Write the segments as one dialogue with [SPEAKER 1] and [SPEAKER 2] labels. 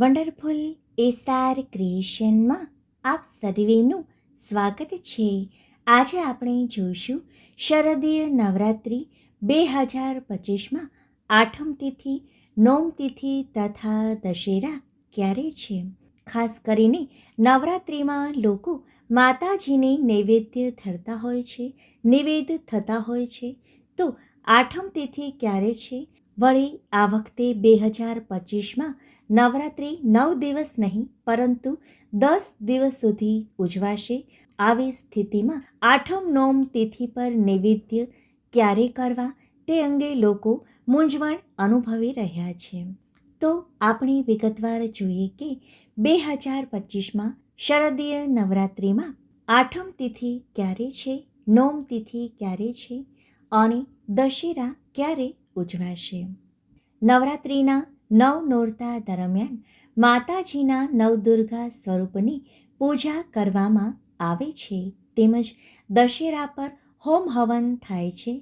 [SPEAKER 1] Wonderful એસાર ક્રિએશનમાં આપ સર્વેનું સ્વાગત છે. આજે આપણે જોઈશું શરદીય નવરાત્રિ બે હજાર પચીસમાં આઠમ તિથિ, નોમ તિથિ તથા દશેરા ક્યારે છે? ખાસ કરીને નવરાત્રિમાં લોકો માતાજીને નૈવેદ્ય ધરતા હોય છે, નિવેદ થતા હોય છે. તો આઠમ તિથિ ક્યારે છે? વળી આ વખતે બે હજાર પચીસમાં નવરાત્રિ નવ દિવસ નહીં, પરંતુ દસ દિવસ સુધી ઉજવાશે. આવી સ્થિતિમાં આઠમ નોમ તિથિ પર નૈવેદ્ય ક્યારે કરવા તે અંગે લોકો મૂંઝવણ અનુભવી રહ્યા છે. તો આપણે વિગતવાર જોઈએ કે બે હજાર પચીસમાં શરદીય નવરાત્રિમાં આઠમ તિથિ ક્યારે છે, નોમ તિથિ ક્યારે છે અને દશેરા ક્યારે ઉજવાશે? નવરાત્રિના નવ નોરતા દરમિયાન માતાજીના નવદુર્ગા સ્વરૂપની પૂજા કરવામાં આવે છે. તેમજ દશેરા પર હોમ હવન થાય છે.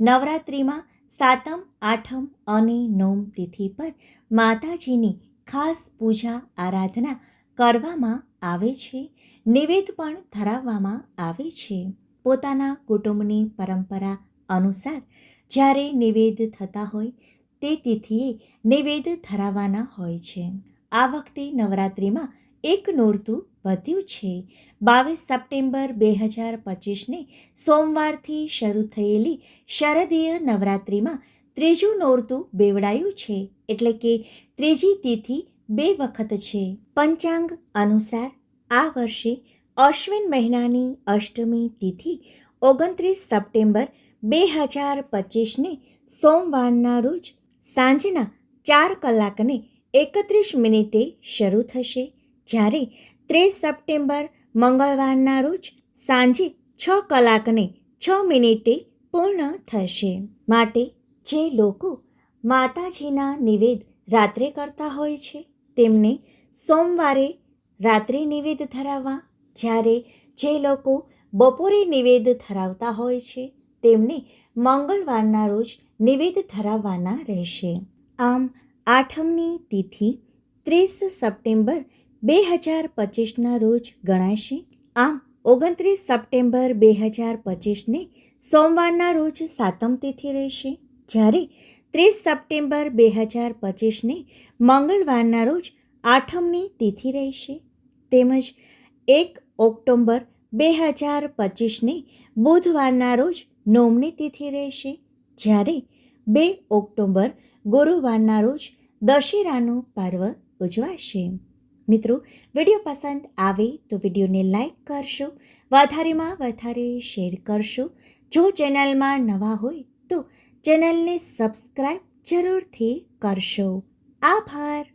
[SPEAKER 1] નવરાત્રિમાં સાતમ, આઠમ અને નોમ તિથિ પર માતાજીની ખાસ પૂજા આરાધના કરવામાં આવે છે. નિવેદ પણ ધરાવવામાં આવે છે. પોતાના કુટુંબની પરંપરા અનુસાર જ્યારે નિવેદ થતા હોય તે તિથિએ નૈવેદ્ય ધરાવવાના હોય છે. આ વખતે નવરાત્રિમાં એક નોરતું વધ્યું છે. બાવીસ સપ્ટેમ્બર બે હજાર પચીસને સોમવારથી શરૂ થયેલી શરદીય નવરાત્રિમાં ત્રીજું નોરતું બેવડાયું છે. એટલે કે ત્રીજી તિથિ બે વખત છે. પંચાંગ અનુસાર આ વર્ષે અશ્વિન મહિનાની અષ્ટમી તિથિ ઓગણત્રીસ સપ્ટેમ્બર બે હજાર પચીસને સોમવારના રોજ સાંજના ચાર કલાકને એકત્રીસ મિનિટે શરૂ થશે. જ્યારે ત્રીસ સપ્ટેમ્બર, મંગળવારના રોજ સાંજે છ કલાકને છ મિનિટે પૂર્ણ થશે. માટે જે લોકો માતાજીના નિવેદ રાત્રે કરતા હોય છે, તેમને સોમવારે રાત્રે નિવેદ ધરાવવા. જ્યારે જે લોકો બપોરે નિવેદ ધરાવતા હોય છે, તેમને મંગળવારના રોજ નિવેદ ધરાવવાના રહેશે. આમ, આઠમની તિથિ ત્રીસ સપ્ટેમ્બર બે હજાર પચીસના રોજ ગણાશે. આમ, ઓગણત્રીસ સપ્ટેમ્બર બે હજાર પચીસને સોમવારના રોજ સાતમ તિથિ રહેશે. જ્યારે ત્રીસ સપ્ટેમ્બર બે હજાર પચીસને મંગળવારના રોજ આઠમની તિથિ રહેશે. તેમજ એક ઓક્ટોબર બે હજાર પચીસને બુધવારના રોજ નોમની તિથિ રહેશે. જ્યારે બે ઓક્ટોબર ગુરુવારના રોજ દશેરાનું પર્વ ઉજવાશે. મિત્રો, વીડિયો પસંદ આવે તો વિડીયોને લાઈક કરશો, વધારેમાં વધારે શેર કરશો. જો ચેનલમાં નવા હોય તો ચેનલને સબસ્ક્રાઈબ જરૂરથી કરશો. આભાર.